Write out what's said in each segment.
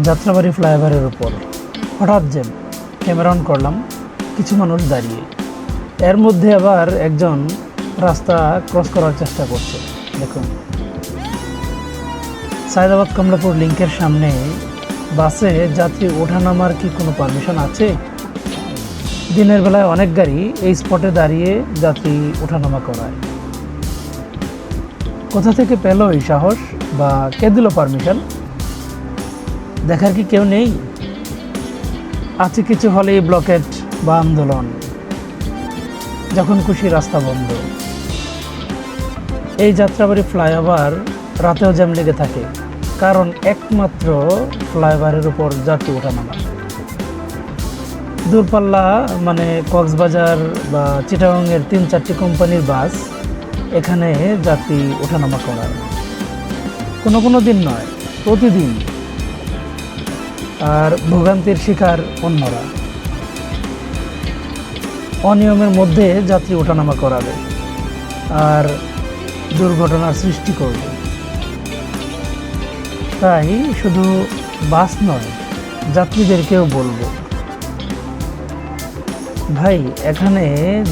যাত্রাবাড়ি ফ্লাইওভারের উপর। হঠাৎ যে ক্যামেরা অন করলাম, কিছু মানুষ দাঁড়িয়ে। এর মধ্যে আবার একজন রাস্তা ক্রস করার চেষ্টা করছে। দেখুন। সায়দাবাদ কমলাপুর লিঙ্কের সামনে বাসে যাত্রী ওঠানামার কি কোনো পারমিশন আছে? দিনের বেলায় অনেক গাড়ি এই স্পটে দাঁড়িয়ে যাত্রী ওঠানামা করায়। কোথা থেকে পেল এই সাহস বা কে দিল পারমিশন দেখার কি কেউ নেই? আছে কিছু হলেই ব্লকেট বা আন্দোলন। যখন খুশি রাস্তা বন্ধ। এই যাত্রাবাড়ি ফ্লাইওভার রাতেও জ্যাম লেগে থাকে, কারণ একমাত্র ফ্লাইওভারের উপর যাত্রী ওঠানামা। দূরপাল্লা মানে কক্সবাজার বা চিটাগংয়ের তিন চারটি কোম্পানির বাস এখানে যাত্রী ওঠানামা করায় কোনো কোনো দিন নয়, প্রতিদিন আর ভোগান্তির শিকার অন্যরা। অনিয়মের মধ্যে যাত্রী ওঠানামা করাবে আর দুর্ঘটনার সৃষ্টি করবে। তাই শুধু বাস নয়, যাত্রীদেরকেও বলব। ভাই, এখানে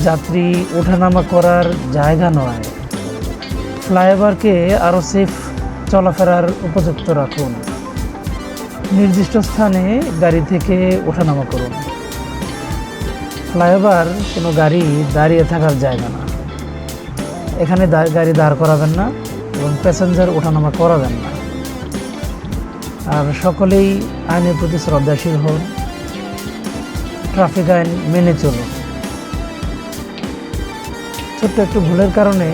যাত্রী ওঠানামা করার জায়গা নয়। ফ্লাইওভারকে আরও সেফ চলাফেরার উপযুক্ত রাখুন। নির্দিষ্ট স্থানে গাড়ি থেকে ওঠানামা করুন। ফ্লাইওভার কোনো গাড়ি দাঁড়িয়ে থাকার জায়গা না। এখানে গাড়ি দাঁড় করাবেন না এবং প্যাসেঞ্জার ওঠানামা করাবেন না। আর সকলেই আইনের প্রতি শ্রদ্ধাশীল হন। ট্রাফিক আইন মেনে চলুন। ছোট্ট একটু ভুলের কারণে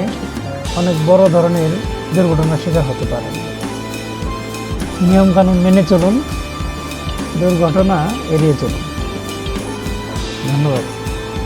অনেক বড় ধরনের দুর্ঘটনার শিকার হতে পারে নিয়মকানুন মেনে চলুন দুর্ঘটনা এড়িয়ে চলুন। ধন্যবাদ।